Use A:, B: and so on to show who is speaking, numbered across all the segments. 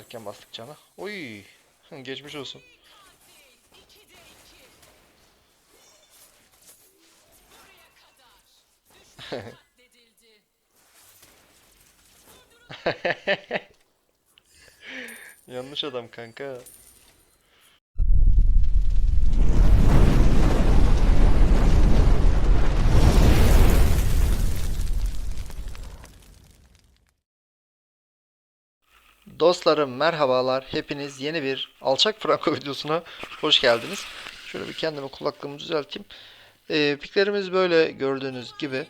A: Erken bastık cana. Oy. Geçmiş olsun. Yanlış adam kanka. Dostlarım merhabalar. Hepiniz yeni bir Alçak Franco videosuna hoş geldiniz. Şöyle bir kendime kulaklığımı düzelteyim. Ee, piklerimiz böyle gördüğünüz gibi.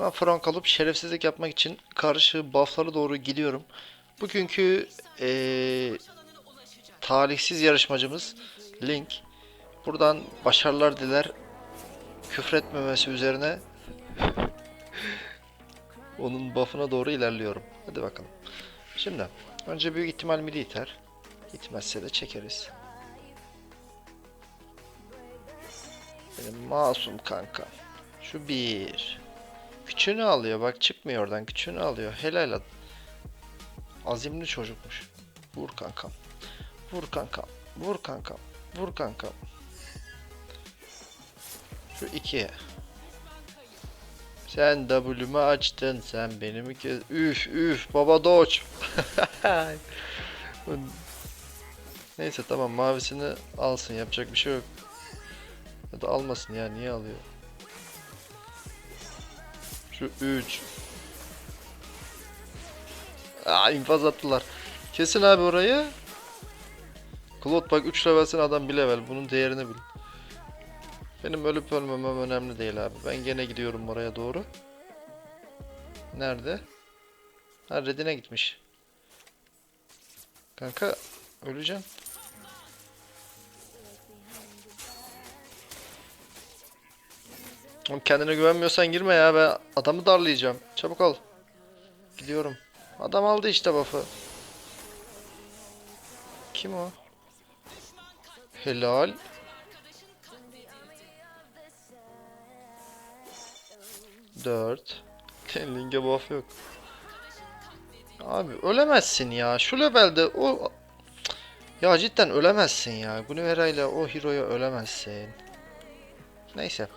A: Ben Frank alıp şerefsizlik yapmak için karşı buff'lara doğru gidiyorum. Bugünkü ee, talihsiz yarışmacımız Link. Buradan başarılar diler. Küfretmemesi üzerine onun buff'ına doğru ilerliyorum. Hadi bakalım. Şimdi önce büyük ihtimal midi iter. İtmezse de çekeriz. Benim masum kanka. Şu bir. Küçüğünü alıyor bak çıkmıyor oradan küçüğünü alıyor. Helal ad- Azimli çocukmuş. Vur kankam. Vur kankam. Vur kankam. Vur kankam. Şu iki. Sen W'mü açtın, sen benim kez... Üf üf baba doç. Neyse tamam mavisini alsın yapacak bir şey yok. Ya da almasın ya niye alıyor? Şu 3. Aa infaz attılar. Kesin abi orayı. Claude bak 3 levelsin adam 1 level. Bunun değerini bil. Benim ölüp ölmemem önemli değil abi. Ben gene gidiyorum oraya doğru. Nerede? Ha Redine gitmiş. Kanka öleceğim. Oğlum kendine güvenmiyorsan girme ya ben adamı darlayacağım. Çabuk al. Gidiyorum. Adam aldı işte buff'ı. Kim o? Helal. Dört. Link'e buff yok. Abi ölemezsin ya. Şu levelde o... Ya cidden ölemezsin ya. Gunevera ile o hero'ya ölemezsin. Neyse.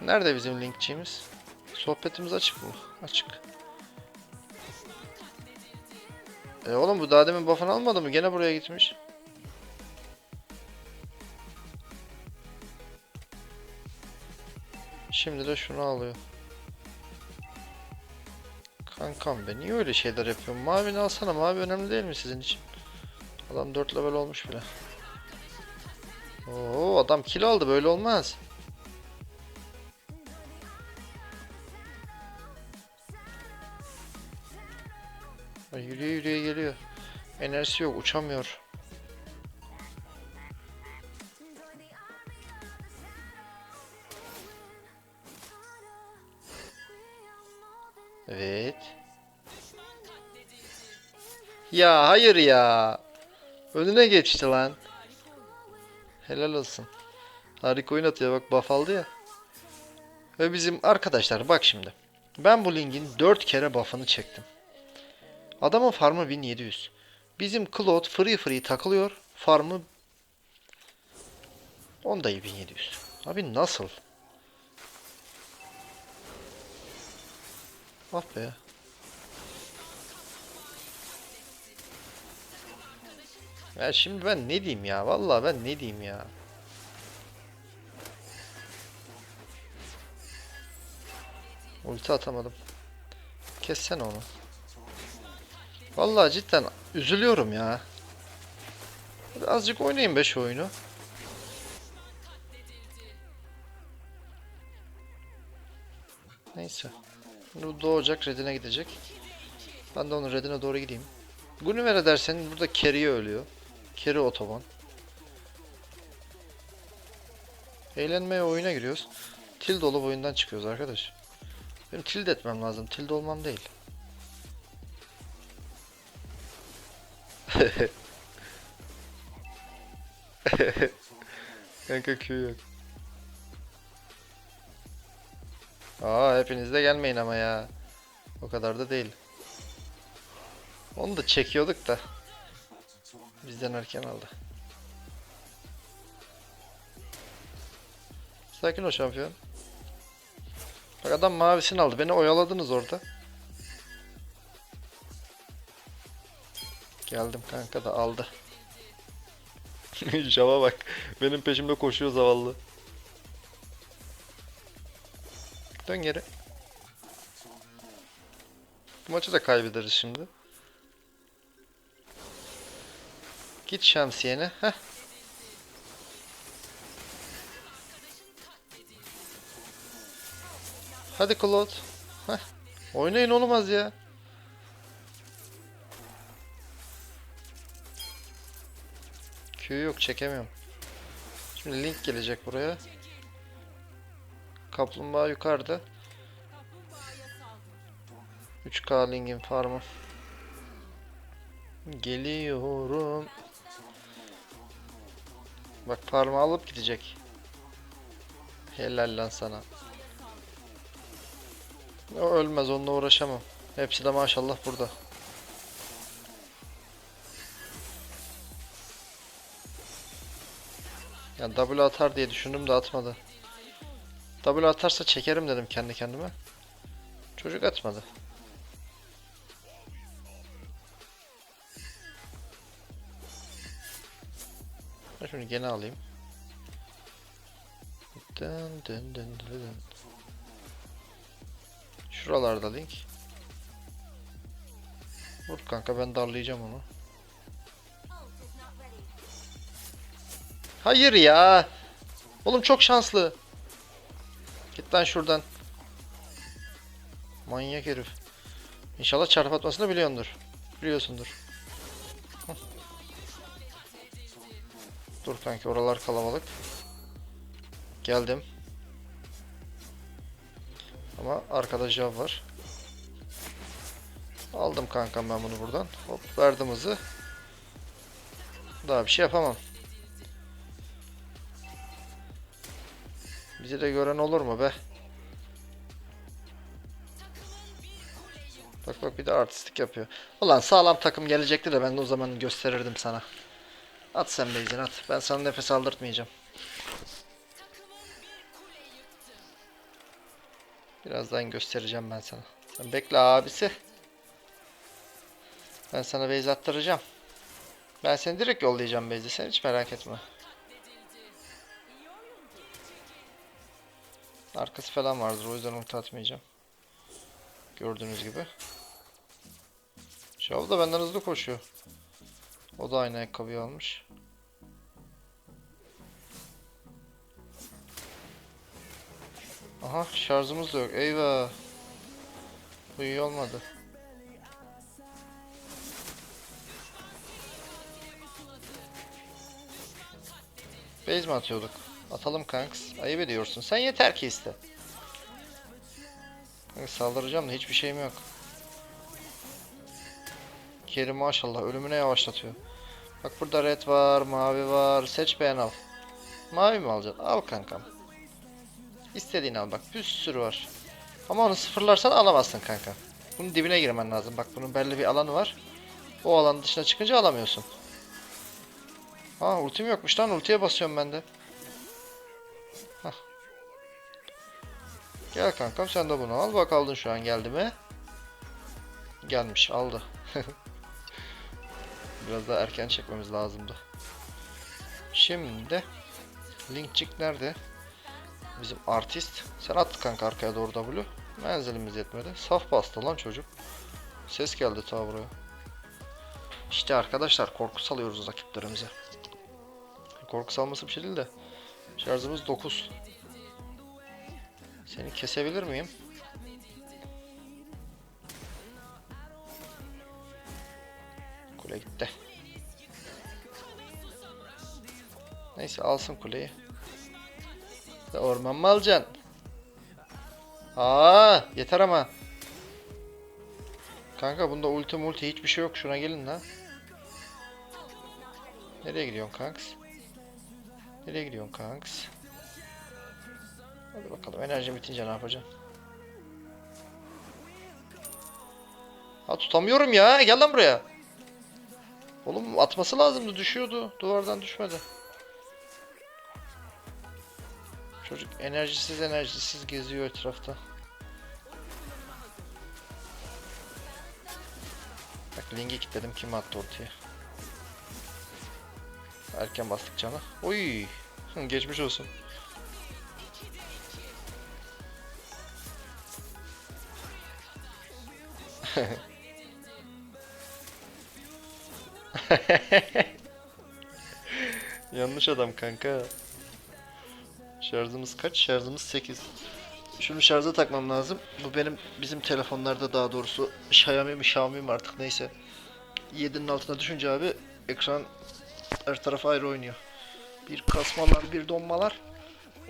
A: Nerede bizim linkçimiz? Sohbetimiz açık mı? Açık. E oğlum bu daha demin buff'ını almadı mı? Gene buraya gitmiş. Şimdi de şunu alıyor. Kankam be niye öyle şeyler yapıyorsun? Mavini alsana. Mavi önemli değil mi sizin için? Adam 4 level olmuş bile. Oo adam kill aldı böyle olmaz. Yürüye yürüye geliyor. Enerjisi yok uçamıyor. Ya hayır ya. Önüne geçti lan. Helal olsun. Harika oyun atıyor bak buff aldı ya. Ve bizim arkadaşlar bak şimdi. Ben bu Link'in 4 kere buff'ını çektim. Adamın farmı 1700. Bizim Claude free free takılıyor. Farmı 10 dayı 1700. Abi nasıl? Ah be. Ya şimdi ben ne diyeyim ya? Vallahi ben ne diyeyim ya? Ulti atamadım. Kessene onu. Vallahi cidden üzülüyorum ya. Azıcık oynayayım be oyunu. Neyse. Bu doğacak, redine gidecek. Ben de onun redine doğru gideyim. Gunivera dersen burada Kerry ölüyor. Kerry otoban. Eğlenmeye oyuna giriyoruz. Tilt olup oyundan çıkıyoruz arkadaş. Benim tilt etmem lazım. Tilt olmam değil. Kanka Q yok. Aa hepiniz de gelmeyin ama ya. O kadar da değil. Onu da çekiyorduk da. Bizden erken aldı. Sakin ol şampiyon. Bak adam mavisini aldı. Beni oyaladınız orada. Geldim kanka da aldı. Java bak. Benim peşimde koşuyor zavallı. Dön geri. Bu maçı da kaybederiz şimdi. Git şemsiyene. Heh. Hadi Claude. Heh. Oynayın olmaz ya. Q yok çekemiyorum. Şimdi link gelecek buraya. Kaplumbağa yukarıda. 3K linkin farmı. Geliyorum. Bak farmı alıp gidecek. Helal lan sana. O ölmez onunla uğraşamam. Hepsi de maşallah burada. Ya W atar diye düşündüm de atmadı. W atarsa çekerim dedim kendi kendime. Çocuk atmadı. Ben şunu gene alayım. Dın dın dın dın. Şuralarda link. Vur kanka ben darlayacağım onu. Hayır ya. Oğlum çok şanslı. Git lan şuradan. Manyak herif. İnşallah çarp atmasını biliyordur. Biliyorsundur. Dur kanki oralar kalabalık. Geldim. Ama arkada var. Aldım kankam ben bunu buradan. Hop verdim hızı. Daha bir şey yapamam. Bizi de gören olur mu be? Bak bak bir de artistik yapıyor. Ulan sağlam takım gelecekti de ben de o zaman gösterirdim sana. At sen base'ini at. Ben sana nefes aldırtmayacağım. Birazdan göstereceğim ben sana. Sen bekle abisi. Ben sana base attıracağım. Ben seni direkt yollayacağım base'e. Sen hiç merak etme. Arkası falan vardır. O yüzden ulti atmayacağım. Gördüğünüz gibi. Şav da benden hızlı koşuyor. O da aynı ayakkabıyı almış. Aha şarjımız da yok. Eyvah. Bu iyi olmadı. Base mi atıyorduk? Atalım kanks. Ayıp ediyorsun. Sen yeter ki iste. Kanka saldıracağım da hiçbir şeyim yok. Kerim maşallah ölümüne yavaşlatıyor. Bak burada red var, mavi var. Seç beğen al. Mavi mi alacaksın? Al kankam. İstediğini al bak. Bir sürü var. Ama onu sıfırlarsan alamazsın kanka. Bunun dibine girmen lazım. Bak bunun belli bir alanı var. O alanın dışına çıkınca alamıyorsun. Ha ultim yokmuş lan. Ultiye basıyorum ben de. Hah. Gel kankam sen de bunu al. Bak aldın şu an geldi mi? Gelmiş aldı. Biraz daha erken çekmemiz lazımdı. Şimdi Linkçik nerede? Bizim artist. Sen at kanka arkaya doğru W. Menzilimiz yetmedi. Saf bastı lan çocuk. Ses geldi ta buraya. İşte arkadaşlar korku salıyoruz rakiplerimize. Korku salması bir şey değil de. Şarjımız 9. Seni kesebilir miyim? Kule gitti. Neyse alsın kuleyi. Orman mı alacaksın? Aa, yeter ama. Kanka bunda ulti multi hiçbir şey yok. Şuna gelin lan. Nereye gidiyorsun kanks? Nereye gidiyorsun kanks? Hadi bakalım enerji bitince ne yapacaksın? Ha tutamıyorum ya. Gel lan buraya. Oğlum atması lazımdı. Düşüyordu. Duvardan düşmedi. Çocuk enerjisiz enerjisiz geziyor etrafta. Bak linki kilitledim. Kim attı ortaya? Erken bastık cana. Oy. Geçmiş olsun. Yanlış adam kanka. Şarjımız kaç? Şarjımız 8. Şunu şarja takmam lazım. Bu benim bizim telefonlarda daha doğrusu Xiaomi mi Xiaomi mi artık neyse. 7'nin altına düşünce abi ekran her taraf ayrı oynuyor. Bir kasmalar, bir donmalar.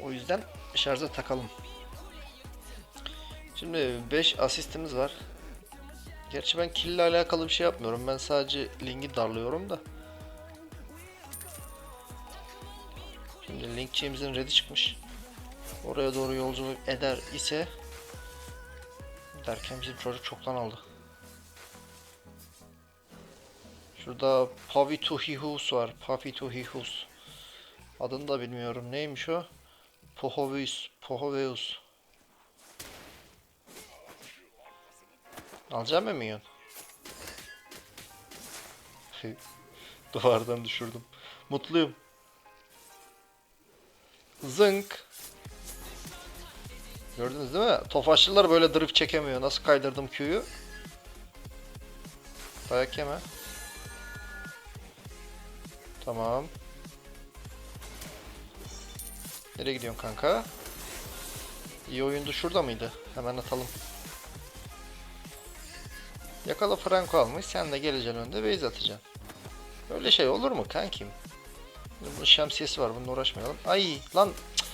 A: O yüzden şarja takalım. Şimdi 5 asistimiz var. Gerçi ben kill ile alakalı bir şey yapmıyorum. Ben sadece linki darlıyorum da. Şimdi linkçiğimizin ready çıkmış. Oraya doğru yolculuk eder ise derken bizim çocuk çoktan aldı. Şurada Pavituhihus var. Pavituhihus. Adını da bilmiyorum. Neymiş o? Pohoveus. Pohoveus. Alacağım mı minyon? Duvardan düşürdüm. Mutluyum. Zınk. Gördünüz değil mi? Tofaşlılar böyle drift çekemiyor. Nasıl kaydırdım Q'yu? Dayak yeme. Tamam. Nereye gidiyorsun kanka? İyi oyundu şurada mıydı? Hemen atalım. Yakala Franco almış. Sen de geleceksin önde base atacaksın. Öyle şey olur mu kankim? Bunun şemsiyesi var. Bununla uğraşmayalım. Ay lan. Cık.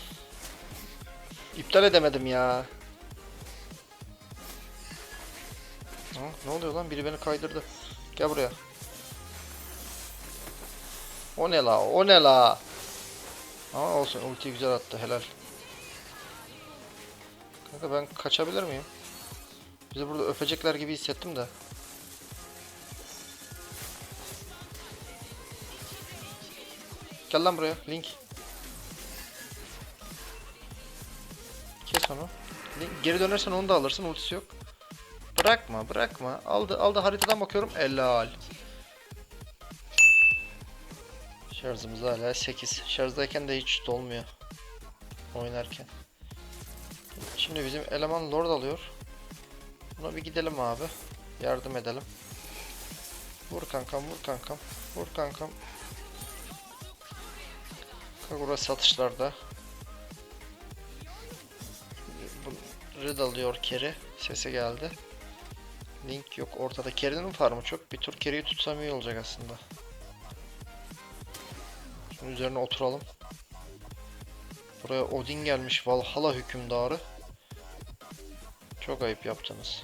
A: İptal edemedim ya. Ha, ne oluyor lan? Biri beni kaydırdı. Gel buraya. O ne la? O ne la? Ama olsun. Ulti güzel attı. Helal. Kanka ben kaçabilir miyim? Bizi burada öpecekler gibi hissettim de. Gel lan buraya. Link. Kes onu. Link. Geri dönersen onu da alırsın. Ultisi yok. Bırakma bırakma. Aldı aldı haritadan bakıyorum. Helal. Şarjımız hala 8. Şarjdayken de hiç dolmuyor. Oynarken. Şimdi bizim eleman lord alıyor. Buna bir gidelim abi. Yardım edelim. Vur kankam vur kankam. Vur kankam. Kagura satışlarda. Bu Red alıyor Keri. Sesi geldi. Link yok ortada. Keri'nin farmı çok. Bir tur Keri'yi tutsam iyi olacak aslında. Şunun üzerine oturalım. Buraya Odin gelmiş. Valhalla hükümdarı. Çok ayıp yaptınız.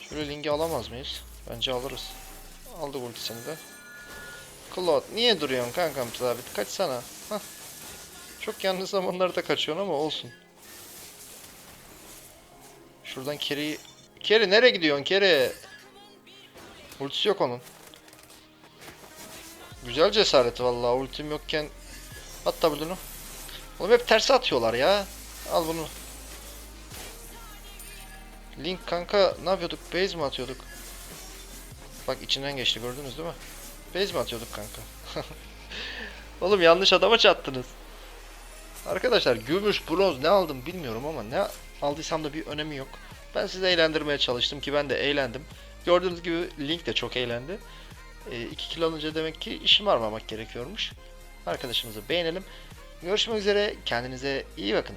A: Şöyle linki alamaz mıyız? Bence alırız. Aldık ultisini de. Claude niye duruyorsun kankam sabit? Kaçsana. Hah. Çok yanlış zamanlarda kaçıyorsun ama olsun. Şuradan Kerry'i... Kerry nereye gidiyorsun Kerry? Ultisi yok onun. Güzel cesareti vallahi ultim yokken at W'nu. Oğlum hep tersi atıyorlar ya. Al bunu. Link kanka ne yapıyorduk? Base mi atıyorduk? Bak içinden geçti gördünüz değil mi? Base mi atıyorduk kanka? Oğlum yanlış adama çattınız. Arkadaşlar gümüş, bronz ne aldım bilmiyorum ama ne aldıysam da bir önemi yok. Ben sizi eğlendirmeye çalıştım ki ben de eğlendim. Gördüğünüz gibi Link de çok eğlendi. 2 kilo alınca demek ki işim varmamak gerekiyormuş. Arkadaşımızı beğenelim. Görüşmek üzere. Kendinize iyi bakın.